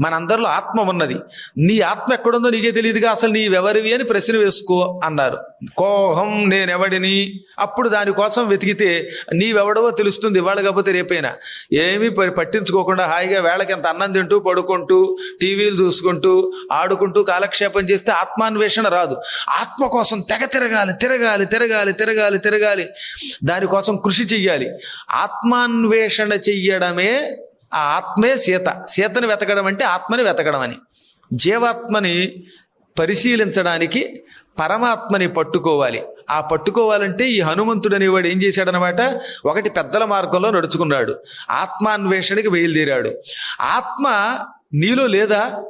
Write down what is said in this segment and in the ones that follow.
మనందరిలో ఆత్మ ఉన్నది. నీ ఆత్మ ఎక్కడుందో నీకే తెలియదుగా అసలు నీవెవరివి అని ప్రశ్న వేసుకో అన్నారు. కోహం నేనెవడిని? అప్పుడు దానికోసం వెతికితే నీవెవడవో తెలుస్తుంది ఇవాళ కాకపోతే రేపైనా. ఏమీ పట్టించుకోకుండా హాయిగా వేళకి ఎంత అన్నం తింటూ పడుకుంటూ టీవీలు చూసుకుంటూ ఆడుకుంటూ కాలక్షేపం చేస్తే ఆత్మాన్వేషణ రాదు. ఆత్మ కోసం తెగ తిరగాలి తిరగాలి తిరగాలి తిరగాలి తిరగాలి. దానికోసం కృషి చెయ్యాలి. ఆత్మాన్వేషణ చెయ్యడమే ఆ ఆత్మే సీత. సీతని వెతకడం అంటే ఆత్మని వెతకడం అని. జీవాత్మని పరిశీలించడానికి పరమాత్మని పట్టుకోవాలి. ఆ పట్టుకోవాలంటే ఈ హనుమంతుడు అనేవాడు ఏం చేశాడనమాట? ఒకటి పెద్దల మార్గంలో నడుచుకున్నాడు. ఆత్మాన్వేషణకి బయలుదేరాడు. ఆత్మ నీలో లేదా?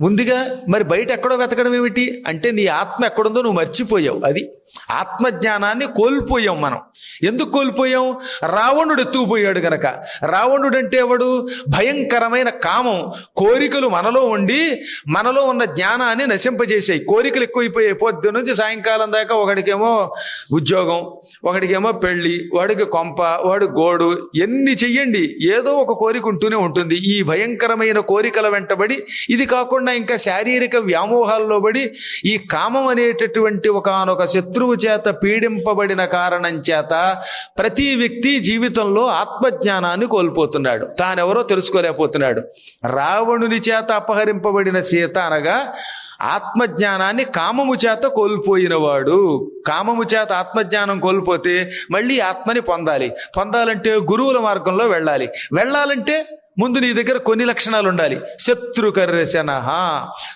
ఉందిగా. మరి బయట ఎక్కడో వెతకడం ఏమిటి? అంటే నీ ఆత్మ ఎక్కడుందో నువ్వు మర్చిపోయావు. అది ఆత్మజ్ఞానాన్ని కోల్పోయాం మనం. ఎందుకు కోల్పోయాం? రావణుడు ఎత్తుకుపోయాడు గనక. రావణుడు అంటే ఎవడు? భయంకరమైన కామం. కోరికలు మనలో ఉండి మనలో ఉన్న జ్ఞానాన్ని నశింపజేసాయి. కోరికలు ఎక్కువైపోయాయి. పొద్దు నుంచి సాయంకాలం దాకా ఒకడికేమో ఉద్యోగం ఒకడికేమో పెళ్ళి వాడికి కొంప వాడు గోడు ఎన్ని చెయ్యండి. ఏదో ఒక కోరిక ఉంటూనే ఉంటుంది. ఈ భయంకరమైన కోరికల వెంటబడి ఇది కాకుండా ఇంకా శారీరక వ్యామోహాల్లో పడి ఈ కామం అనేటటువంటి ఒకనొక శత్రువు చేత పీడింపబడిన కారణం చేత ప్రతి వ్యక్తి జీవితంలో ఆత్మజ్ఞానాన్ని కోల్పోతున్నాడు. తానెవరో తెలుసుకోలేకపోతున్నాడు. రావణుని చేత అపహరింపబడిన సీత అనగా ఆత్మజ్ఞానాన్ని కామము చేత కోల్పోయినవాడు. కామము చేత ఆత్మజ్ఞానం కోల్పోతే మళ్ళీ ఆత్మని పొందాలి. పొందాలంటే గురువుల మార్గంలో వెళ్ళాలి. వెళ్ళాలంటే ముందు నీ దగ్గర కొన్ని లక్షణాలు ఉండాలి. శత్రుకర్శన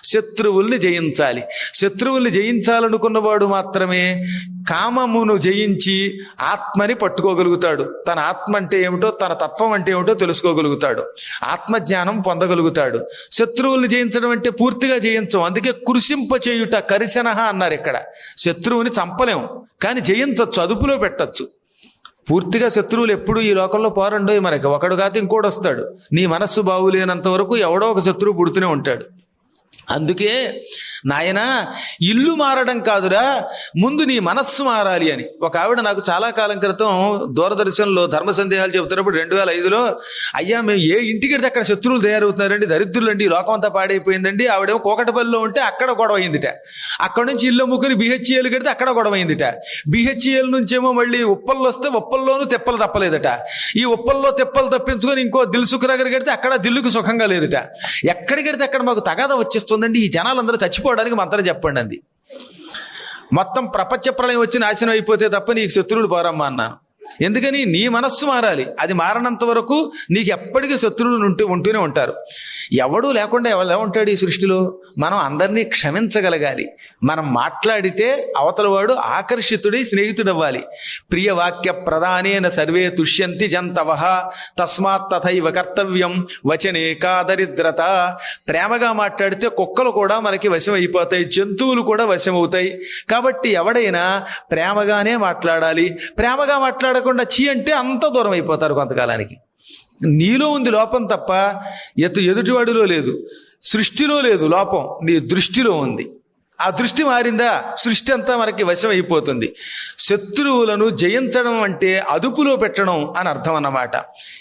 శత్రువుల్ని జయించాలి. శత్రువుల్ని జయించాలనుకున్నవాడు మాత్రమే కామమును జయించి ఆత్మని పట్టుకోగలుగుతాడు. తన ఆత్మ అంటే ఏమిటో తన తత్వం అంటే ఏమిటో తెలుసుకోగలుగుతాడు. ఆత్మజ్ఞానం పొందగలుగుతాడు. శత్రువుల్ని జయించడం అంటే పూర్తిగా జయించం. అందుకే కృషింప చేయుట కరిశనహ అన్నారు ఇక్కడ. శత్రువుని చంపలేం. కానీ జయించవచ్చు అదుపులో పెట్టచ్చు. పూర్తిగా శత్రువులు ఎప్పుడు ఈ లోకంలో పోరండో మనకి. ఒకడు కాదు ఇంకోటి వస్తాడు. నీ మనస్సు బాగులేనంత వరకు ఎవడో ఒక శత్రువు పుడుతూనే ఉంటాడు. అందుకే నాయన ఇల్లు మారడం కాదురా ముందు నీ మనస్సు మారాలి అని. ఒక ఆవిడ నాకు చాలా కాలం క్రితం దూరదర్శన్లో ధర్మ సందేహాలు చెబుతున్నప్పుడు రెండు వేల ఐదులో అయ్యా మేము ఏ ఇంటికి అక్కడ శత్రువులు తయారవుతున్నారండి దరిద్రులండి ఈ లోకం అంతా పాడైపోయిందండి ఆవిడేమో కోకటపల్లిలో ఉంటే అక్కడ గొడవ అయిందిట అక్కడ నుంచి ఇల్లు అమ్ముకుని బిహెచ్ఈఎల్ కడితే అక్కడ గొడవ అయిందిట బిహెచ్ఈఎల్ నుంచేమో మళ్ళీ ఉప్పల్లో వస్తే ఉప్పల్లోనూ తెప్పలు తప్పలేదట. ఈ ఉప్పల్లో తెప్పలు తప్పించుకొని ఇంకో దిల్సుఖ్ నగర్ కడితే అక్కడ దిల్లుకు సుఖంగా లేదుట. ఎక్కడ కడితే అక్కడ మాకు తగాద వచ్చేస్తుందండి ఈ జనాలందరూ చచ్చిపోవడానికి మంత్రం చెప్పండి అంది. మొత్తం ప్రపంచ ప్రళయం వచ్చి నాశనం అయిపోతే తప్ప నీకు శత్రువులు పోరమ్మా అన్నాను ఎందుకని నీ మనస్సు మారాలి. అది మారనంత వరకు నీకు ఎప్పటికీ శత్రువులు ఉంటూ ఉంటూనే ఉంటారు. ఎవడు లేకుండా ఎవరు ఎలా ఉంటాడు ఈ సృష్టిలో? మనం అందరినీ క్షమించగలగాలి. మనం మాట్లాడితే అవతల వాడు ఆకర్షితుడై స్నేహితుడవ్వాలి. ప్రియ వాక్య ప్రధానేన సర్వే తుష్యంతి జంతవ. తస్మాత్ తథైవ కర్తవ్యం వచనే కాదరిద్రత ప్రేమగా మాట్లాడితే కుక్కలు కూడా మనకి వశం అయిపోతాయి జంతువులు కూడా వశమవుతాయి. కాబట్టి ఎవడైనా ప్రేమగానే మాట్లాడాలి. ప్రేమగా లేకుండా చీ అంటే అంత దూరం అయిపోతారు కొంతకాలానికి. నీలో ఉంది లోపం తప్ప ఎటు ఎదుటివాడిలో లేదు. సృష్టిలో లేదు లోపం. నీ దృష్టిలో ఉంది. ఆ దృష్టి మారిందా? సృష్టి అంతా మనకి వశం అయిపోతుంది శత్రువులను జయించడం అంటే అదుపులో పెట్టడం అని అర్థం అన్నమాట.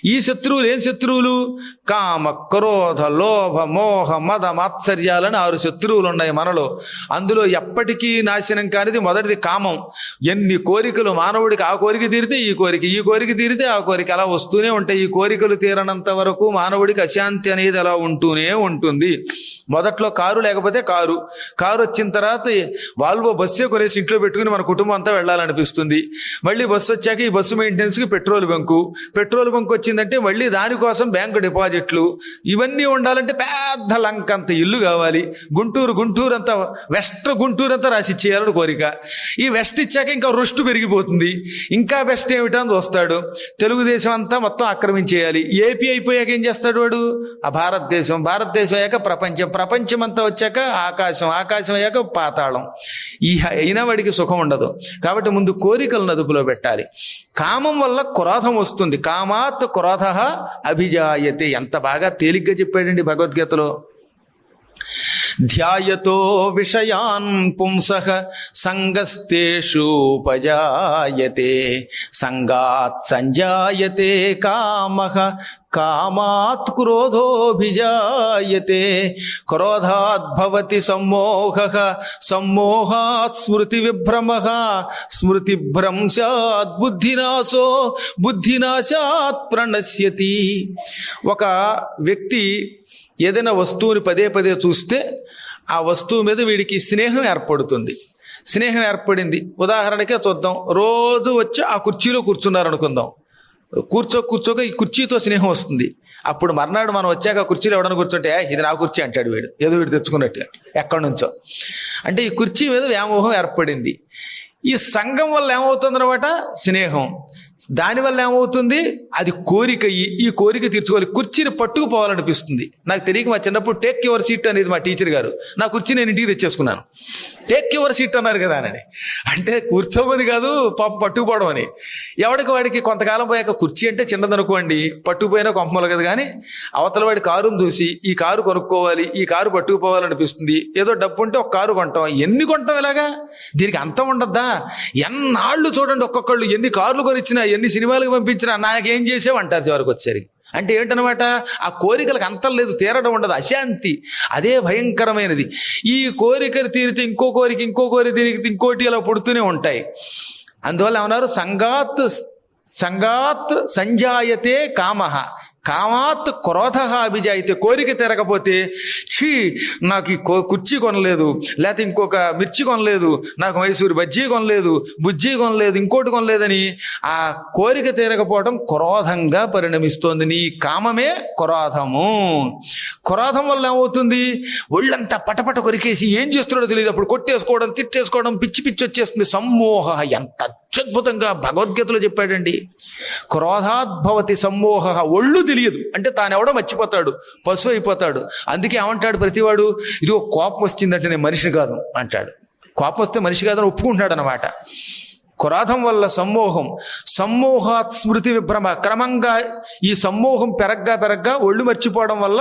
ఈ శత్రువులు ఏం శత్రువులు? కామ క్రోధ లోభ మోహ మద మాత్సర్యాలని ఆరు శత్రువులు ఉన్నాయి మనలో. అందులో ఎప్పటికీ నాశనం కానిది మొదటిది కామం. ఎన్ని కోరికలు మానవుడికి ఆ కోరిక తీరితే ఈ కోరిక ఈ కోరిక తీరితే ఆ కోరిక అలా వస్తూనే ఉంటాయి. ఈ కోరికలు తీరనంత వరకు మానవుడికి అశాంతి అనేది అలా ఉంటూనే ఉంటుంది. మొదట్లో కారు లేకపోతే కారు. కారు వచ్చిన తర్వాత వాల్వో బస్సే కొనేసి ఇంట్లో పెట్టుకుని మన కుటుంబం అంతా వెళ్ళాలనిపిస్తుంది. మళ్ళీ బస్సు వచ్చాక ఈ బస్సు మెయింటెనెన్స్కి పెట్రోల్ బంకు. పెట్రోల్ బంక్ వచ్చిందంటే మళ్ళీ దానికోసం బ్యాంకు డిపాజిట్లు. ఇవన్నీ ఉండాలంటే పెద్ద లంక అంత ఇల్లు కావాలి. గుంటూరు గుంటూరు అంతా వెస్ట్ గుంటూరు అంతా రాసి ఇచ్చేయాలని కోరిక. ఈ వెస్ట్ ఇచ్చాక ఇంకా రుష్టు పెరిగిపోతుంది. ఇంకా బెస్ట్ ఏమిటని చూస్తాడు. తెలుగుదేశం అంతా మొత్తం ఆక్రమించేయాలి. ఏపీ అయిపోయాక ఏం చేస్తాడు వాడు? ఆ భారతదేశం. భారతదేశం అయ్యాక ప్రపంచం. ప్రపంచం అంతా వచ్చాక ఆకాశం. ఆకాశం అయ్యాక లేక పాతాళం. ఈ అయినా వాడికి సుఖం ఉండదు. కాబట్టి ముందు కోరికలను అదుపులో పెట్టాలి. కామం వల్ల క్రోధం వస్తుంది. కామాత్ క్రోధ అభిజాయతే. ఎంత బాగా తేలిగ్గా చెప్పాడండి భగవద్గీతలో. ధ్యాయతో విషయాన్ పుంస సంగస్తేషూపజాయతే సంగాత్ సంజాయతే కామ కామాత్ క్రోధోభిజాయతే క్రోధాత్ భవతి సమ్మోహ సమ్మోహాత్ స్మృతి విభ్రమ స్మృతి భ్రంశాత్ బుద్ధినాశో బుద్ధినాశాత్ ప్రణశ్యతి ఒక వ్యక్తి ఏదైనా వస్తువుని పదే పదే చూస్తే ఆ వస్తువు మీద వీడికి స్నేహం ఏర్పడుతుంది. స్నేహం ఏర్పడింది. ఉదాహరణకే చూద్దాం. రోజు వచ్చి ఆ కుర్చీలో కూర్చున్నారనుకుందాం. కూర్చో కూర్చోక ఈ కుర్చీతో స్నేహం వస్తుంది. అప్పుడు మర్నాడు మనం వచ్చాక కుర్చీలో ఎవడని కూర్చుంటే ఇది నా కుర్చీ అంటాడు వీడు. ఏదో వీడు తెచ్చుకున్నట్టు. ఎక్కడి నుంచో. అంటే ఈ కుర్చీ మీద వ్యామోహం ఏర్పడింది. ఈ సంఘం వల్ల ఏమవుతుందన్నమాట? స్నేహం. దానివల్ల ఏమవుతుంది? అది కోరిక. ఈ కోరిక తీర్చుకోవాలి. కుర్చీని పట్టుకుపోవాలనిపిస్తుంది. నాకు తెలియక మా చిన్నప్పుడు టేక్ యువర్ సీట్ అనేది మా టీచర్ గారు. నా కుర్చీ నేను ఇంటికి తెచ్చేసుకున్నాను. టేక్ యువర్ సీట్ అన్నారు కదా అని. అంటే కూర్చోమని కాదు పాప పట్టుకుపోవడం అని. ఎవడికి వాడికి కొంతకాలం పోయాక కుర్చీ అంటే చిన్నదనుకోండి పట్టుకుపోయినా కొంపమలు కదా కానీ అవతల వాడి కారును చూసి ఈ కారు కొనుక్కోవాలి ఈ కారు పట్టుకుపోవాలనిపిస్తుంది. ఏదో డబ్బు ఉంటే ఒక కారు కొంటాం. ఎన్ని కొంటాం ఇలాగా? దీనికి అంతం ఉండద్దా? ఎన్నాళ్ళు చూడండి ఒక్కొక్కళ్ళు ఎన్ని కార్లు కొనిచ్చినా ఎన్ని సినిమాలకు పంపించినా నాకేం చేసావు అంటారు చివరికి వచ్చేసరికి. అంటే ఏంటనమాట? ఆ కోరికలకు అంతం లేదు తీరడం ఉండదు అశాంతి. అదే భయంకరమైనది. ఈ కోరికలు తీరితే ఇంకో కోరిక ఇంకో కోరిక తీరితే ఇంకోటి అలా పుడుతూనే ఉంటాయి. అందువల్ల ఏమన్నారు? సంగాత్ సంగాత్ సంజాయతే కామ. కామాత్ క్రోధ అభిజాయితే కోరిక తిరగపోతే ఛీ నాకు ఈ కో- కుర్చీ కొనలేదు లేకపోతే ఇంకొక మిర్చి కొనలేదు నాకు మైసూరు బజ్జీ కొనలేదు బుజ్జి కొనలేదు ఇంకోటి కొనలేదని ఆ కోరిక తీరకపోవడం క్రోధంగా పరిణమిస్తోంది. నీ కామమే క్రోధము. క్రోధం వల్ల ఏమవుతుంది? ఒళ్ళంతా పటపట కొరికేసి ఏం చేస్తున్నాడో తెలియదు. అప్పుడు కొట్టేసుకోవడం తిట్టేసుకోవడం పిచ్చి పిచ్చి వచ్చేస్తుంది. సమ్మోహ ఎంత అత్యద్భుతంగా భగవద్గీతలో చెప్పాడండి. క్రోధాద్భవతి సమ్మోహ ఒళ్ళు తెలియదు. అంటే తానెవడో మర్చిపోతాడు పశువు అయిపోతాడు. అందుకే ఏమంటాడు ప్రతివాడు? ఇది ఒక కోపం వచ్చిందంటే నేను మనిషిని కాదు అంటాడు. కోపం వస్తే మనిషి కాదని ఒప్పుకుంటాడు అనమాట కురాధం వల్ల సమ్మోహం. సమ్మోహాత్ స్మృతి విభ్రమ. క్రమంగా ఈ సమ్మోహం పెరగ్గా పెరగ్గా ఒళ్ళు మర్చిపోవడం వల్ల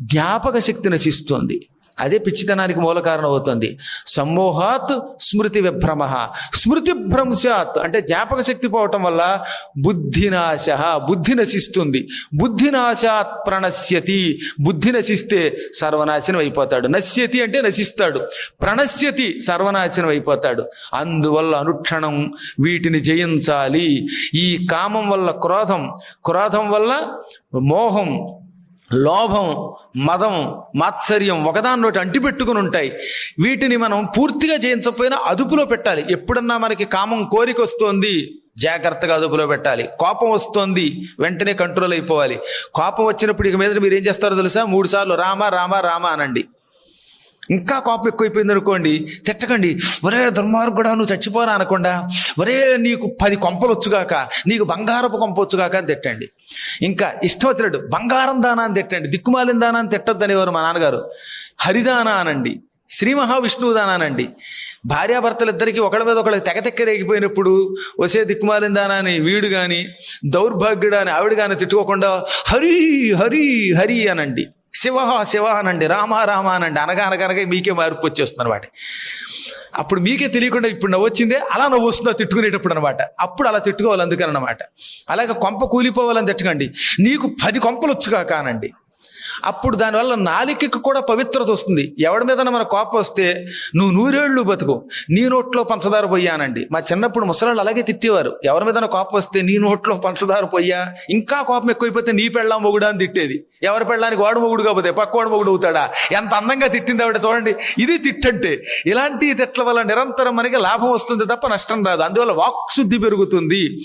జ్ఞాపక శక్తి నశిస్తుంది. అదే పిచ్చితనానికి మూల కారణం అవుతుంది సమ్మోహాత్ స్మృతి విభ్రమ. స్మృతి భ్రంశాత్ అంటే జ్ఞాపక శక్తి పోవటం వల్ల బుద్ధినాశ బుద్ధి నశిస్తుంది. బుద్ధినాశాత్ ప్రణశ్యతి. బుద్ధి నశిస్తే సర్వనాశనం అయిపోతాడు. నశ్యతి అంటే నశిస్తాడు. ప్రణశ్యతి సర్వనాశనం అయిపోతాడు. అందువల్ల అనుక్షణం వీటిని జయించాలి. ఈ కామం వల్ల క్రోధం. క్రోధం వల్ల మోహం. లోభం మదం మాత్సర్యం ఒకదాన్నోటి అంటిపెట్టుకుని ఉంటాయి. వీటిని మనం పూర్తిగా జయించకపోయినా అదుపులో పెట్టాలి. ఎప్పుడన్నా మనకి కామం కోరిక వస్తోంది జాగ్రత్తగా అదుపులో పెట్టాలి. కోపం వస్తోంది వెంటనే కంట్రోల్ అయిపోవాలి. కోపం వచ్చినప్పుడు ఇక మీద మీరు ఏం చేస్తారో తెలుసా? మూడు సార్లు రామ రామ రామ అనండి. ఇంకా కోపం ఎక్కువైపోయింది అనుకోండి తిట్టకండి. ఒరే దుర్మార్గుడా నువ్వు చచ్చిపోరా అనకుండా ఒరే నీకు పది కొంపలు వచ్చుగాక నీకు బంగారపు కొంప వచ్చుగాక అని తిట్టండి. ఇంకా ఇష్టం వచ్చినట్టు బంగారం దానా అని తిట్టండి. దిక్కుమాలిన దానా అని తిట్టద్దు అనేవారు మా నాన్నగారు. హరిదానా అనండి. శ్రీ మహావిష్ణువు దానానండి భార్యాభర్తలిద్దరికీ ఒకళ్ళ మీద ఒకళ్ళకి తెగ తెక్కరేగిపోయినప్పుడు వసే దిక్కుమాలిన దానా అని వీడు కానీ దౌర్భాగ్యుడు అని ఆవిడ కానీ తిట్టుకోకుండా హరి హరి హరి అనండి. శివ శివ అనండి రామ రామ అనండి అనగా అనగనగా మీకే మార్పు వచ్చేస్తుంది వాటి అప్పుడు మీకే తెలియకుండా ఇప్పుడు నవ్వు వచ్చిందే అలా నవ్వు వస్తుందో తిట్టుకునేటప్పుడు అనమాట అప్పుడు అలా తిట్టుకోవాలి అందుకని అనమాట అలాగే కొంప కూలిపోవాలని తిట్టకండి. నీకు పది కొంపలు వచ్చుగా కానండి అప్పుడు దానివల్ల నాలికకు కూడా పవిత్రత వస్తుంది. ఎవడి మీద మన కోపం వస్తే నువ్వు నూరేళ్ళు బతుకు నీ నోట్లో పంచదార పోయానండి మా చిన్నప్పుడు ముసలాళ్ళు అలాగే తిట్టేవారు. ఎవరి మీద కోపం వస్తే నీ నోట్లో పంచదార పోయా ఇంకా కోపం ఎక్కువైపోతే నీ పెళ్ళాం మొగుడా అని తిట్టేది. ఎవరి పెళ్ళానికి వాడు మొగుడు కాకపోతే పక్కవాడు మొగుడు అవుతాడా? ఎంత అందంగా తిట్టింది ఆవిడ చూడండి. ఇది తిట్టంటే ఇలాంటి తిట్ల వల్ల నిరంతరం మనకి లాభం వస్తుంది తప్ప నష్టం రాదు. అందువల్ల వాక్శుద్ధి పెరుగుతుంది.